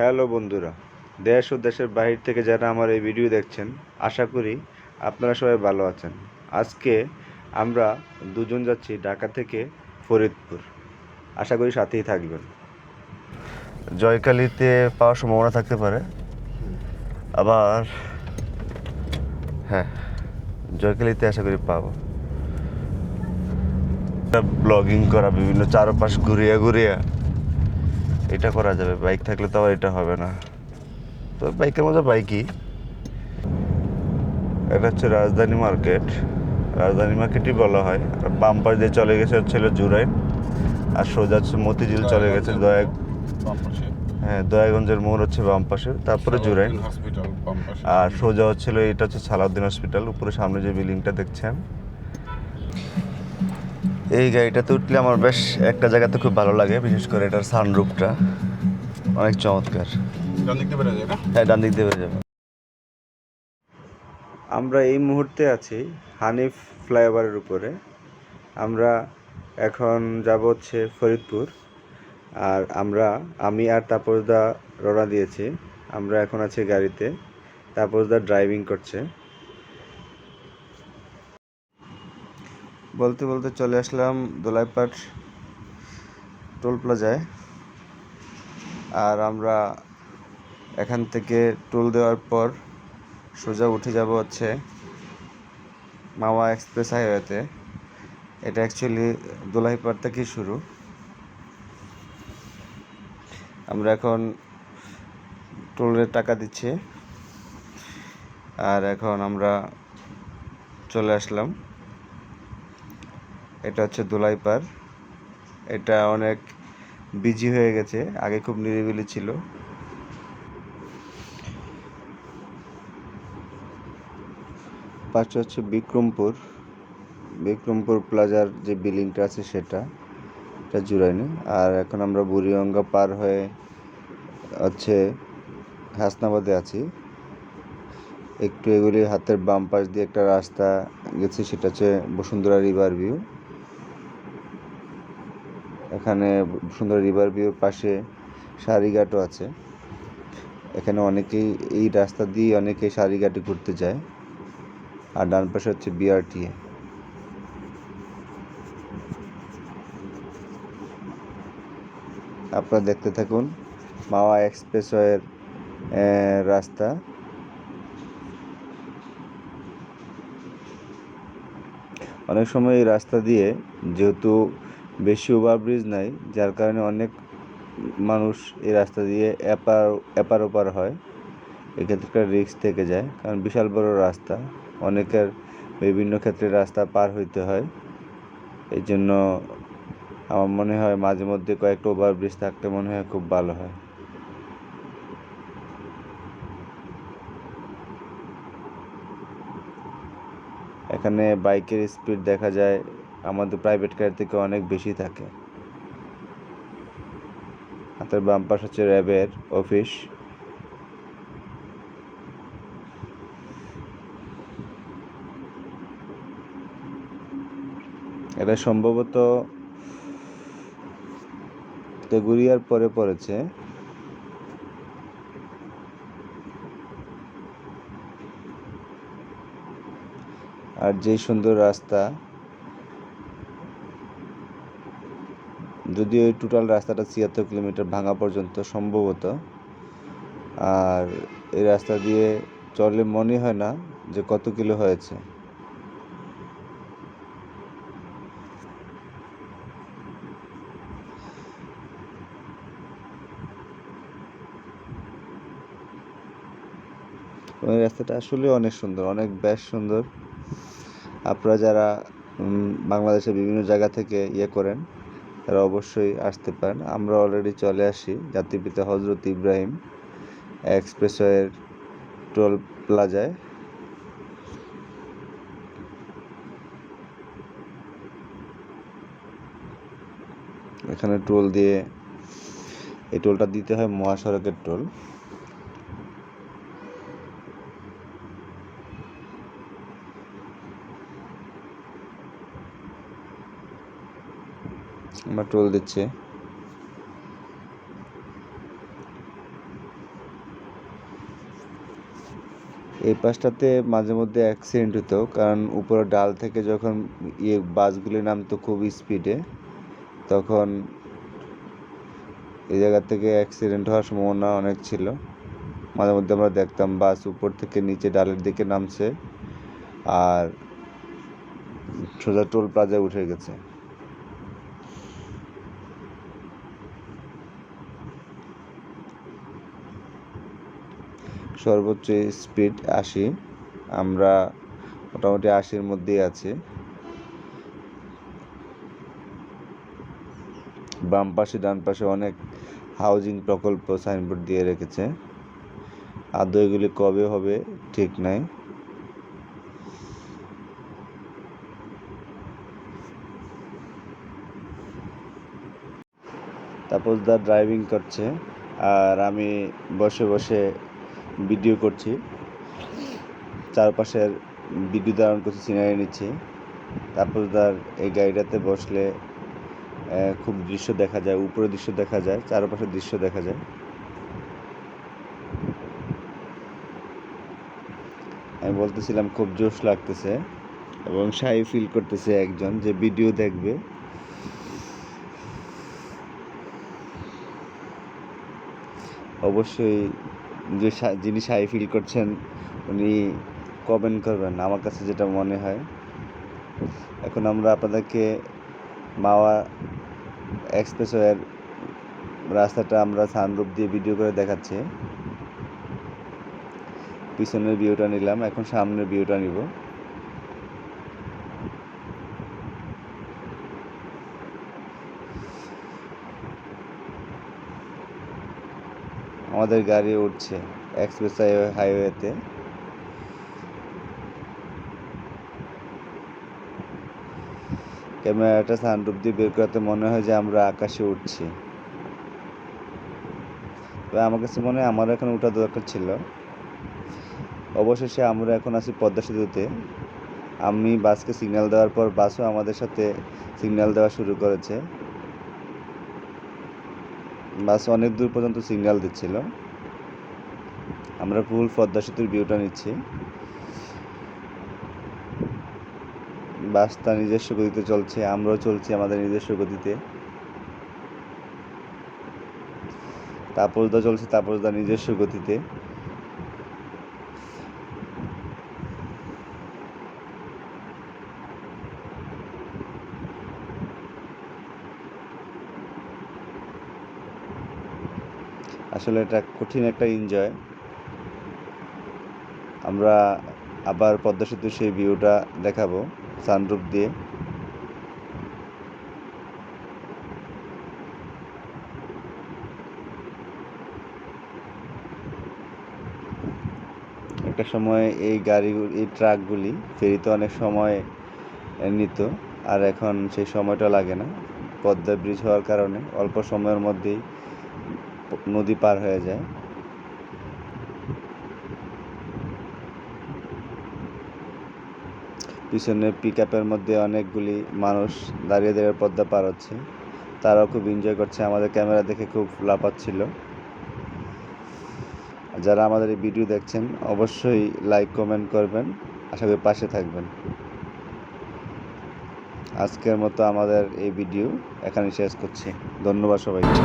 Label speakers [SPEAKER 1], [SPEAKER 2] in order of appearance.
[SPEAKER 1] Hello বন্ধুরা, দেশ ও দেশের বাহির থেকে যারা আমার এই ভিডিও দেখছেন, আশা করি আপনারা সবাই ভালো আছেন। আজকে আমরা দুজন যাচ্ছি ঢাকা থেকে ফরিদপুর। আশা করি সাথেই থাকবেন। জয়কালীতে পাওয়ার সম্ভাবনা থাকতে পারে। আবার হ্যাঁ জয়কালীতে আশা করি পাবো। ব্লগিং করা, বিভিন্ন চারপাশ ঘুরিয়া ঘুরিয়া। এটা করা যাবে বাইক থাকলে তো আবার এটা হবে না। তো বাইকের মধ্যে বাইকই এটা হচ্ছে রাজধানী মার্কেট রাজধানী মার্কেটই বলা হয়। আর বাম পাশ দিয়ে চলে গেছে হচ্ছিল জুরাইন। আর সোজা হচ্ছে মতিঝিল চলে গেছে দয়া হ্যাঁ দয়াগঞ্জের মোড় হচ্ছে বাম পাশে তারপরে জুরাইন।
[SPEAKER 2] হসপিটাল
[SPEAKER 1] আর সোজা হচ্ছিল এটা হচ্ছে সালাউদ্দিন হসপিটাল উপরে সামনে যে বিল্ডিংটা দেখছেন। এই গাড়িটাতে উঠলে আমার বেশ একটা জায়গাতে খুব ভালো লাগে বিশেষ করে এটার সানরুফটা অনেক চমৎকার।
[SPEAKER 2] ডান দিক দিয়ে
[SPEAKER 1] হ্যাঁ ডান দিক দিয়ে যাবে। আমরা এই মুহূর্তে আছি হানিফ ফ্লাইওভারের উপরে। আমরা এখন যাব হচ্ছে ফরিদপুর। আর আমরা আমি আর তাপসদা রওনা দিয়েছি। আমরা এখন আছি গাড়িতে। তাপসদা ড্রাইভিং করছে। বলতে বলতে চলে আসলাম দোলাইপাট টোল প্লাজায়। আর আমরা এখান থেকে টোল দেওয়ার পর সোজা উঠে যাব হচ্ছে মাওয়া এক্সপ্রেস হাইওয়েতে। এটা অ্যাকচুয়ালি দোলাইপাড় থেকেই শুরু। আমরা এখন টোলের টাকা দিচ্ছি। আর এখন আমরা চলে আসলাম এটা হচ্ছে দোলাইপাড় এটা অনেক বিজি হয়ে গেছে, আগে খুব নিরিবিলি ছিল। পাশে হচ্ছে বিক্রমপুর। বিক্রমপুর প্লাজার যে বিল্ডিংটা আছে সেটা, এটা জুড়াইনি আর এখন আমরা বুড়িগঙ্গা পার হয়ে হচ্ছে হাসনাবাদে আছি। একটু এগুলি হাতের বাম পাশ দিয়ে একটা রাস্তা গেছে, সেটা হচ্ছে বসুন্ধরা রিভার ভিউ। এখানে সুন্দর রিভার ভিউর পাশে সারিঘাটও আছে। এখানে অনেকেই এই রাস্তা দিয়ে অনেকেই সারিঘাটে ঘুরতে যায়। আর ডান পাশে হচ্ছে বিআরটিএ আপনারা দেখতে থাকুন মাওয়া এক্সপ্রেসওয়ের রাস্তা। অনেক সময় এই রাস্তা দিয়ে যেহেতু বেশি ওভারব্রিজ নাই, যার কারণে অনেক মানুষ এই রাস্তা দিয়ে এপার এপার ওপার হয়। এক্ষেত্রে রিস্ক থেকে যায়, কারণ বিশাল বড় রাস্তা, অনেকের বিভিন্ন ক্ষেত্রে রাস্তা পার হইতে হয়। এই জন্য আমার মনে হয় মাঝে মধ্যে কয়েকটা ওভারব্রিজ থাকতে মনে হয় খুব ভালো হয়। এখানে বাইকের স্পিড দেখা যায় আমাদের প্রাইভেট কার থেকে অনেক বেশি থাকে। হাতের বাম পাশ হচ্ছে র্যাবের অফিস এটা সম্ভবত তেগুরিয়ার পরে পড়েছে। আর যে সুন্দর রাস্তা যদিও এই টোটাল রাস্তাটা ছিয়াত্তর কিলোমিটার ভাঙা পর্যন্ত সম্ভবত। আর এই রাস্তা দিয়ে চললে মনে হয় না যে কত কিলো হয়েছে। এই রাস্তাটা আসলে অনেক সুন্দর, অনেক বেশ সুন্দর। আপনারা যারা বাংলাদেশের বিভিন্ন জায়গা থেকে ইয়ে করেন তারা অবশ্যই আসতে পারেন। আমরা অলরেডি চলে আসি। জাতিপিতা হজরত ইব্রাহিম এক্সপ্রেসওয়ের টোল প্লাজায়। এখানে টোল দিয়ে এই টোলটা দিতে হয় মহাসড়কের টোল। আমার টোল দিচ্ছে। এই পাশটাতে মাঝে মধ্যে অ্যাক্সিডেন্ট হতো, কারণ উপরে ডাল থেকে যখন ইয়ে বাসগুলি নামতো খুব স্পিডে তখন এই জায়গা থেকে অ্যাক্সিডেন্ট হওয়ার সম্ভাবনা অনেক ছিল। মাঝে মধ্যে আমরা দেখতাম বাস উপর থেকে নিচে ডালের দিকে নামছে, আর সোজা টোল প্লাজায় উঠে গেছে। সর্বোচ্চ স্পিড আশি। আমরা মোটামুটি আশির মধ্যেই আছি। বাম পাশে, ডান পাশে অনেক হাউজিং প্রকল্প সাইনবোর্ড দিয়ে রেখেছে। আদৌ এগুলি কবে হবে ঠিক নাই। তাপসদা ড্রাইভিং করছে। আর আমি বসে বসে ভিডিও করছি। চারপাশের ভিডিও ধারণ করছি, সিনারি নিচ্ছি। তাপসদার এই গাড়িটাতে বসলে খুব দৃশ্য দেখা যায় উপরে দৃশ্য দেখা যায়, চারপাশের দৃশ্য দেখা যায়। আমি বলতেছিলাম, খুব জোশ লাগতেছে এবং শাই ফিল করতেছে একজন যে ভিডিও দেখবে। অবশ্যই যে যিনি সাই ফিল করছেন, উনি কমেন্ট করবেন আমার কাছে যেটা মনে হয়। এখন আমরা আপনাদেরকে মাওয়া এক্সপ্রেসওয়ের রাস্তাটা আমরা সানরূপ দিয়ে ভিডিও করে দেখাচ্ছি। পিছনের ভিউটা নিলাম, এখন সামনের ভিউটা নিব। আমাদের গাড়ি উঠছে এক্সপ্রেস হাইওয়ে হাইওয়েতে। ক্যামেরাটা সানরূপ দিয়ে বের করাতে মনে হয় যে আমরা আকাশে উঠছি। তবে আমার কাছে মনে হয় আমারও এখন ওঠা দরকার ছিল। অবশেষে আমরা এখন আছি পদ্মা সেতুতে। আমি বাসকে সিগন্যাল দেওয়ার পর বাসও আমাদের সাথে সিগন্যাল দেওয়া শুরু করেছে। বাস অনেক দূর পর্যন্ত সিগন্যাল দিচ্ছিল। আমরা ফুল পদ্মা সেতুর ভিউটা নিচ্ছি। বাস তার নিজস্ব গতিতে চলছে, আমরাও চলছি আমাদের নিজস্ব গতিতে। তাপসদা চলছে তাপসদা নিজস্ব গতিতে। আসলে এটা কঠিন একটা এনজয় আমরা আবার পদ্মা সেতুর সেই ভিউটা দেখাবো সানরূপ দিয়ে. একটা সময় এই গাড়িগুলি এই ট্রাকগুলি ফেরিতে অনেক সময় নিত, আর এখন সেই সময়টা লাগে না। পদ্মা ব্রিজ হওয়ার কারণে অল্প সময়ের মধ্যেই নদী পার হয়ে যায়। পিছনে পিক মধ্যে অনেকগুলি মানুষ দাঁড়িয়ে দাঁড়িয়ে পদ্মা পার হচ্ছে। তারাও খুব এনজয় করছে। আমাদের ক্যামেরা দেখে খুব লাফাচ্ছিল। যারা আমাদের এই ভিডিও দেখছেন, অবশ্যই লাইক কমেন্ট করবেন। আশা করি পাশে থাকবেন। আজকের মতো আমাদের এই ভিডিও এখানে শেষ করছি। ধন্যবাদ সবাইকে।